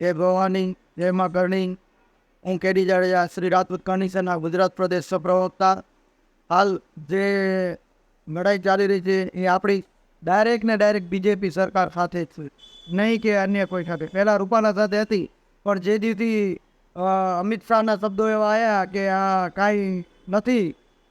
જય ભવાની જય મા કરણી હું કેડી જાડેજા, શ્રી રાજપૂત કમિશનના ગુજરાત પ્રદેશ પ્રવક્તા હાલ જે લડાઈ ચાલી રહી છે, એ આપણી ડાયરેક્ટ ને ડાયરેક્ટ બીજેપી સરકાર સાથે જ છે. નહીં કે અન્ય કોઈ સાથે. પહેલાં રૂપાલા સાથે હતી, પણ જે દિવસથી અમિત શાહના શબ્દો એવા આવ્યા કે આ કાંઈ નથી.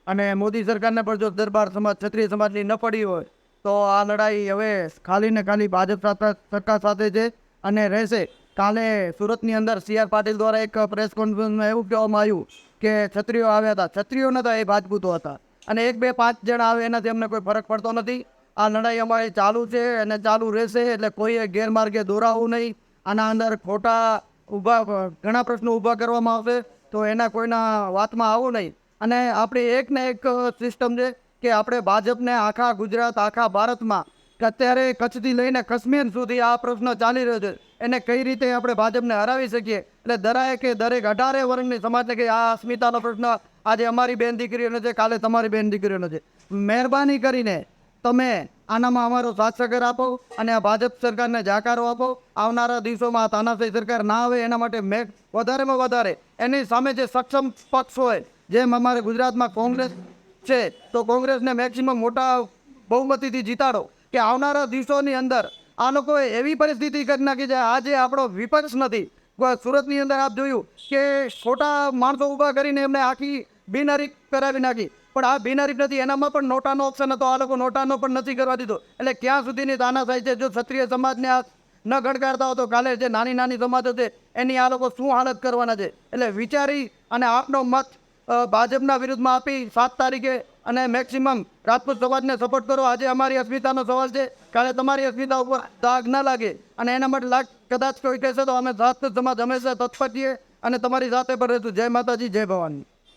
અને મોદી સરકારને પણ જો દરબાર સમાજ, ક્ષત્રિય સમાજની ન પડી હોય, તો આ લડાઈ હવે ખાલી ને ખાલી ભાજપ સરકાર સાથે છે અને રહેશે. કાલે સુરતની અંદર સી આર પાટીલ દ્વારા એક પ્રેસ કોન્ફરન્સમાં એવું કહેવામાં આવ્યું કે છત્રીઓ આવ્યા હતા. છત્રીઓ નતા, એ રાજપૂતો હતા. અને એક બે પાંચ જણા આવે એનાથી અમને કોઈ ફરક પડતો નથી. આ લડાઈ અમારી ચાલુ છે અને ચાલુ રહેશે એટલે કોઈએ ગેરમાર્ગે દોરાવવું નહીં. આના અંદર ખોટા ઊભા, ઘણા પ્રશ્નો ઊભા કરવામાં આવશે તો એના કોઈના વાતમાં આવવું નહીં. અને આપણી એક ને એક સિસ્ટમ છે કે આપણે ભાજપને આખા ગુજરાત, આખા ભારતમાં કે અત્યારે કચ્છથી લઈને કાશ્મીર સુધી આ પ્રશ્ન ચાલી રહ્યો છે. એને કઈ રીતે આપણે ભાજપને હરાવી શકીએ? એટલે દરેકે દરેક અઢારે વર્ગની સમાજને કે આ અસ્મિતાનો પ્રશ્ન આજે અમારી બેન દીકરીઓનો છે, કાલે તમારી બેન દીકરીઓનો છે. મહેરબાની કરીને તમે આનામાં અમારો સાથ સહકાર આપો અને આ ભાજપ સરકારને જાકારો આપો. આવનારા દિવસોમાં તાનાશાહી સરકાર ના આવે એના માટે મેં વધારેમાં વધારે એની સામે જે સક્ષમ પક્ષ હોય, જેમ અમારે ગુજરાતમાં કોંગ્રેસ છે, તો કોંગ્રેસને મેક્સિમમ મોટા બહુમતીથી જીતાડો. કે આવનારા દિવસોની અંદર આ લોકોએ એવી પરિસ્થિતિ કરી નાખી છે, આજે આપણો વિપક્ષ નથી. સુરતની અંદર આપ જોયું કે ખોટા માણસો ઊભા કરીને એમને આખી બિનહરીફ કરાવી નાખી. પણ આ બિનહરીફ નથી, એનામાં પણ નોટાનો ઓપ્શન હતો, આ લોકો નોટાનો પણ નથી કરવા દીધો. એટલે ક્યાં સુધીની તાનાશાહી છે, જો ક્ષત્રિય સમાજને આ ન ગણકારતા હોતો કાલે જે નાની નાની સમાજો છે, એની આ લોકો શું હાલત કરવાના છે? એટલે વિચારી અને આપનો મત ભાજપના વિરુદ્ધમાં આપી સાત તારીખે અને મેક્સિમમ રાજપૂત સમાજને સપોર્ટ કરો. આજે અમારી અસ્મિતાનો સવાલ છે, કાલે તમારી અસ્મિતા ઉપર દાગ ના લાગે અને એના માટે લાગ, કદાચ કોઈ કહેશે તો અમે રાજપૂત સમાજ હંમેશા તત્પર છીએ અને તમારી સાથે પણ રહેશું. જય માતાજી, જય ભવાની.